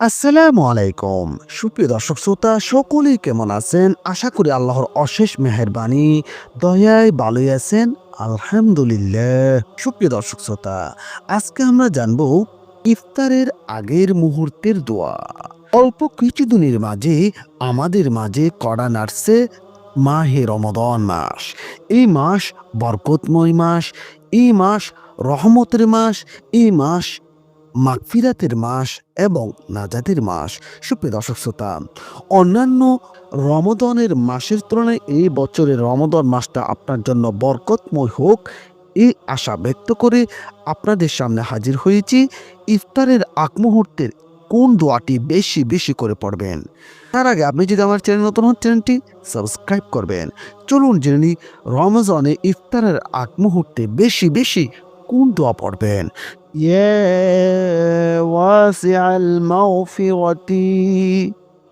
আসসালামু আলাইকুম। সুপ্রিয় দর্শক শ্রোতা, সকলেই কেমন আছেন? আশা করি আল্লাহর অশেষ মেহেরবানি দয়ায় ভালোই আছেন। আলহামদুলিল্লাহ। সুপ্রিয় দর্শক শ্রোতা, আজকে আমরা জানব ইফতারের আগের মুহূর্তের দোয়া। অল্প কিছুদিনের মাঝে, আমাদের মাঝে কড়া নাড়ছে মাহে রমদন মাস। এই মাস বরকতময় মাস, এই মাস রহমতের মাস, এই মাস মাগফিরাতের মাস এবং নাজাতের মাস। সুপ্রিয় দর্শক শ্রোতা, অন্যান্য রমদনের মাসের তুলনায় এই বছরের রমদন মাসটা আপনার জন্য বরকতময় হোক এই আশা ব্যক্ত করে আপনাদের সামনে হাজির হয়েছি ইফতারের আগ মুহূর্তের কোন দোয়াটি বেশি বেশি করে পড়বেন। তার আগে আপনি যদি আমার চ্যানেল নতুন হন, চ্যানেলটি সাবস্ক্রাইব করবেন। চলুন জেনে নিই রমজানে ইফতারের আগ মুহূর্তে বেশি বেশি কোন দোয়া পড়বেন। يا واسع المغفرة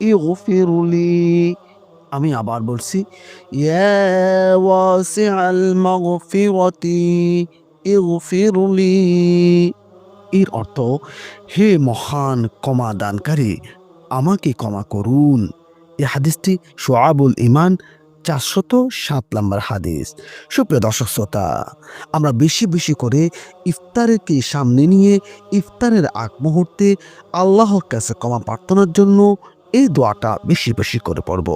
اغفر لي আমি আবার বলছি ইয়া ওয়াসিআল মাগফিরাতি ইগফির লি এর অর্থ হে মহান ক্ষমা দানকারী আমাকে ক্ষমা করুন এই হাদিসটি সোয়াবুল ইমান চারশত সাত নম্বর হাদিস। সুপ্রিয় দর্শক শ্রোতা, আমরা বেশি বেশি করে ইফতারকে সামনে নিয়ে ইফতারের আগ মুহূর্তে আল্লাহর কাছে ক্ষমা প্রার্থনার জন্য এই দোয়াটা বেশি বেশি করে পড়ব।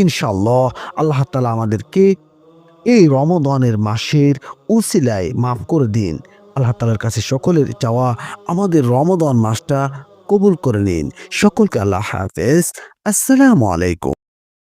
ইনশাল্লাহ আল্লাহ তালা আমাদেরকে এই রমদানের মাসের উসিলায় মাফ করে দিন। আল্লাহ তালার কাছে সকলের চাওয়া আমাদের রমদান মাসটা কবুল করে নিন। সকলকে আল্লাহ হাফেজ। আসসালামু আলাইকুম।